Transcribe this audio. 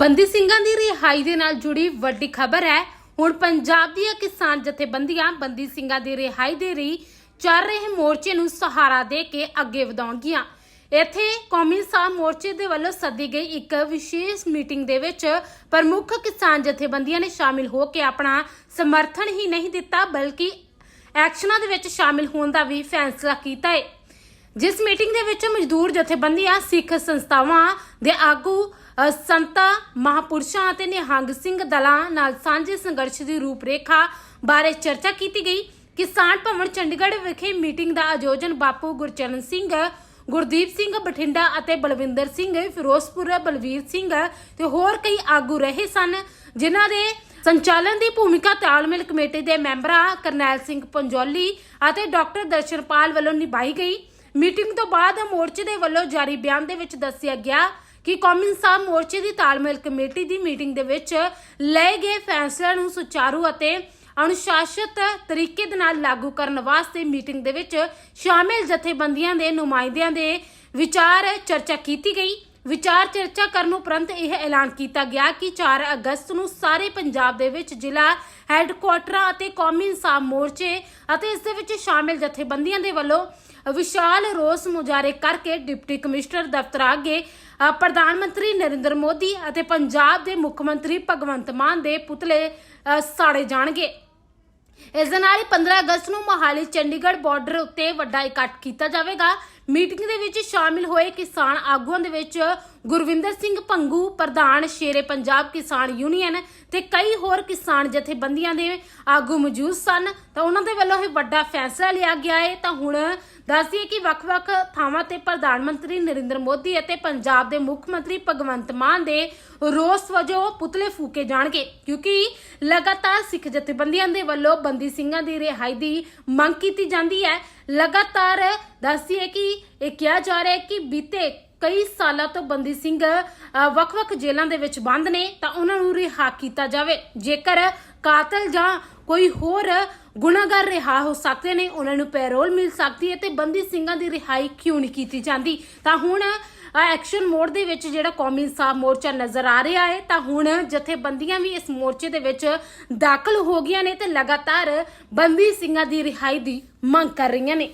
ਬੰਦੀ ਸਿੰਘਾਂ ਦੀ ਰਿਹਾਈ ਦੇ ਨਾਲ ਜੁੜੀ ਵੱਡੀ ਖਬਰ ਹੈ। ਹੁਣ ਪੰਜਾਬ ਦੀਆਂ ਕਿਸਾਨ ਜਥੇਬੰਦੀਆਂ ਬੰਦੀ ਸਿੰਘਾਂ ਦੀ ਰਿਹਾਈ ਦੇ ਲਈ ਚੱਲ ਰਹੇ ਮੋਰਚੇ ਨੂੰ ਸਹਾਰਾ ਦੇ ਕੇ ਅੱਗੇ ਵਧਾਉਣਗੀਆਂ। ਇੱਥੇ ਕੌਮੀ ਸਾਹ ਮੋਰਚੇ ਦੇ ਵੱਲੋਂ ਸੱਦੀ ਗਈ ਇੱਕ ਵਿਸ਼ੇਸ਼ ਮੀਟਿੰਗ ਦੇ ਵਿੱਚ ਪ੍ਰਮੁੱਖ ਕਿਸਾਨ ਜਥੇਬੰਦੀਆਂ ਨੇ ਸ਼ਾਮਿਲ ਹੋ ਕੇ ਆਪਣਾ ਸਮਰਥਨ ਹੀ ਨਹੀਂ ਦਿੱਤਾ, ਬਲਕਿ ਐਕਸ਼ਨਾਂ ਦੇ ਵਿੱਚ ਸ਼ਾਮਿਲ ਹੋਣ ਦਾ ਵੀ ਫੈਸਲਾ ਕੀਤਾ ਹੈ ਜਿਸ ਮੀਟਿੰਗ ਦੇ ਵਿੱਚ ਮਜ਼ਦੂਰ ਜਥੇਬੰਦੀਆਂ, ਸਿੱਖ ਸੰਸਥਾਵਾਂ ਦੇ ਆਗੂ ਸੰਤਾਂ, ਮਹਾਪੁਰਸ਼ਾਂ ਅਤੇ ਨਿਹੰਗ ਸਿੰਘ ਦਲਾਂ ਨਾਲ ਸਾਂਝੇ ਸੰਘਰਸ਼ ਦੀ ਰੂਪਰੇਖਾ ਬਾਰੇ ਚਰਚਾ ਕੀਤੀ ਗਈ। ਕਿਸਾਨ ਭਵਨ ਚੰਡੀਗੜ੍ਹ ਵਿਖੇ ਮੀਟਿੰਗ ਦਾ ਆਯੋਜਨ ਬਾਪੂ ਗੁਰਚਰਨ ਸਿੰਘ, ਗੁਰਦੀਪ ਸਿੰਘ ਬਠਿੰਡਾ ਅਤੇ ਬਲਵਿੰਦਰ ਸਿੰਘ, ਫਿਰੋਜ਼ਪੁਰ ਬਲਵੀਰ ਸਿੰਘ ਤੇ ਹੋਰ ਕਈ ਆਗੂ ਰਹੇ ਸਨ, ਜਿਨ੍ਹਾਂ ਦੇ ਸੰਚਾਲਨ ਦੀ ਭੂਮਿਕਾ ਤਾਲਮੇਲ ਕਮੇਟੀ ਦੇ ਮੈਂਬਰਾਂ ਕਰਨੈਲ ਸਿੰਘ ਪੰਜੋਲੀ ਅਤੇ ਡਾਕਟਰ ਦਰਸ਼ਨਪਾਲ ਵੱਲੋਂ ਨਿਭਾਈ ਗਈ। ਮੀਟਿੰਗ ਤੋਂ ਬਾਅਦ ਮੋਰਚੇ ਦੇ ਵੱਲੋਂ ਜਾਰੀ ਬਿਆਨ ਦੇ ਵਿੱਚ ਦੱਸਿਆ ਗਿਆ ਕਿ ਕੌਮੀ ਇਨਸਾਫ ਮੋਰਚੇ ਦੀ ਤਾਲਮੇਲ ਕਮੇਟੀ ਦੀ ਮੀਟਿੰਗ ਦੇ ਵਿੱਚ ਲਏ ਗਏ ਫੈਸਲਿਆਂ ਨੂੰ ਸੁਚਾਰੂ ਅਤੇ ਅਨੁਸ਼ਾਸਿਤ ਤਰੀਕੇ ਦੇ ਨਾਲ ਲਾਗੂ ਕਰਨ ਵਾਸਤੇ ਮੀਟਿੰਗ ਦੇ ਵਿੱਚ ਸ਼ਾਮਿਲ ਜਥੇਬੰਦੀਆਂ ਦੇ ਨੁਮਾਇੰਦਿਆਂ ਦੇ ਵਿਚਾਰ ਚਰਚਾ ਕੀਤੀ ਗਈ। ਵਿਚਾਰ ਚਰਚਾ ਕਰਨ ਉਪਰੰਤ ਇਹ ਐਲਾਨ ਕੀਤਾ ਗਿਆ ਕਿ 4 ਅਗਸਤ ਨੂੰ ਸਾਰੇ ਪੰਜਾਬ ਦੇ ਵਿੱਚ ਜ਼ਿਲ੍ਹਾ ਹੈੱਡਕੁਆਟਰਾਂ ਅਤੇ ਕੌਮੀ ਇਨਸਾਫ ਮੋਰਚੇ ਅਤੇ ਇਸ ਦੇ ਵਿੱਚ ਸ਼ਾਮਿਲ ਜਥੇਬੰਦੀਆਂ ਦੇ ਵੱਲੋਂ ਵਿਸ਼ਾਲ ਰੋਸ ਮੁਜ਼ਾਹਰੇ ਕਰਕੇ ਡਿਪਟੀ ਕਮਿਸ਼ਨਰ ਦਫ਼ਤਰ ਅੱਗੇ ਪ੍ਰਧਾਨ ਮੰਤਰੀ ਨਰਿੰਦਰ ਮੋਦੀ ਅਤੇ ਪੰਜਾਬ ਦੇ ਮੁੱਖ ਮੰਤਰੀ ਭਗਵੰਤ ਮਾਨ ਦੇ ਪੁਤਲੇ ਸਾੜੇ ਜਾਣਗੇ। ਇਸ ਦੇ ਨਾਲ ਹੀ 15 ਅਗਸਤ ਨੂੰ ਮੋਹਾਲੀ ਚੰਡੀਗੜ੍ਹ ਬਾਰਡਰ ਉੱਤੇ ਵੱਡਾ ਇਕੱਠ ਕੀਤਾ ਜਾਵੇਗਾ। ਮੀਟਿੰਗ ਦੇ ਵਿੱਚ ਸ਼ਾਮਿਲ ਹੋਏ ਕਿਸਾਨ ਆਗੂਆਂ ਦੇ ਵਿੱਚ ਗੁਰਵਿੰਦਰ ਸਿੰਘ ਪੰਗੂ, ਪ੍ਰਧਾਨ ਸ਼ੇਰੇ ਪੰਜਾਬ ਕਿਸਾਨ ਯੂਨੀਅਨ ਤੇ ਕਈ ਹੋਰ ਕਿਸਾਨ ਜਥੇਬੰਦੀਆਂ ਦੇ ਆਗੂ ਮੌਜੂਦ ਸਨ। ਤਾਂ ਉਹਨਾਂ ਦੇ ਵੱਲੋਂ ਇਹ ਵੱਡਾ ਫੈਸਲਾ ਲਿਆ ਗਿਆ ਹੈ ਤਾਂ ਹੁਣ ਦੱਸਦੀਏ ਕਿ ਵੱਖ-ਵੱਖ ਥਾਵਾਂ ਤੇ ਪ੍ਰਧਾਨ ਮੰਤਰੀ ਨਰਿੰਦਰ ਮੋਦੀ ਅਤੇ ਪੰਜਾਬ ਦੇ ਮੁੱਖ ਮੰਤਰੀ ਭਗਵੰਤ ਮਾਨ ਦੇ ਰੋਸ ਵਜੋਂ ਪੁਤਲੇ ਫੂਕੇ ਜਾਣਗੇ, ਕਿਉਂਕਿ ਲਗਾਤਾਰ ਸਿੱਖ ਜਥੇਬੰਦੀਆਂ ਦੇ ਵੱਲੋਂ ਬੰਦੀ ਸਿੰਘਾਂ ਦੀ ਰਿਹਾਈ ਦੀ ਮੰਗ ਕੀਤੀ ਜਾਂਦੀ ਹੈ। ਲਗਾਤਾਰ ਦੱਸਦੀਏ ਕਿ ਇਹ ਕਿਹਾ ਜਾ ਰਿਹਾ ਹੈ ਕਿ ਬੀਤੇ ਕਈ ਸਾਲਾਂ ਤੋਂ ਬੰਦੀ ਸਿੰਘ ਵੱਖ-ਵੱਖ ਜੇਲ੍ਹਾਂ ਦੇ ਵਿੱਚ ਬੰਦ ਨੇ, ਤਾਂ ਉਹਨਾਂ ਨੂੰ ਰਿਹਾ ਕੀਤਾ ਜਾਵੇ। ਜੇਕਰ ਕਾਤਲ ਜਾਂ ਕੋਈ ਹੋਰ ਗੁਨਾਹਗਾਰ ਰਿਹਾ ਹੋ ਸਕਦੇ ਨੇ, ਉਹਨਾਂ ਨੂੰ ਪੈਰੋਲ ਮਿਲ ਸਕਦੀ ਹੈ ਤੇ ਬੰਦੀ ਸਿੰਘਾਂ ਦੀ ਰਿਹਾਈ ਕਿਉਂ ਨਹੀਂ ਕੀਤੀ ਜਾਂਦੀ? ਤਾਂ ਹੁਣ ਐਕਸ਼ਨ ਮੋਡ ਦੇ ਵਿੱਚ ਜਿਹੜਾ ਕੌਮੀ ਇਨਸਾਫ ਮੋਰਚਾ ਨਜ਼ਰ ਆ ਰਿਹਾ ਹੈ, ਤਾਂ ਹੁਣ ਜਥੇਬੰਦੀਆਂ ਵੀ ਇਸ ਮੋਰਚੇ ਦੇ ਵਿੱਚ ਦਾਖਲ ਹੋ ਗਈਆਂ ਨੇ ਤੇ ਲਗਾਤਾਰ ਬੰਦੀ ਸਿੰਘਾਂ ਦੀ ਰਿਹਾਈ ਦੀ ਮੰਗ ਕਰ ਰਹੀਆਂ ਨੇ।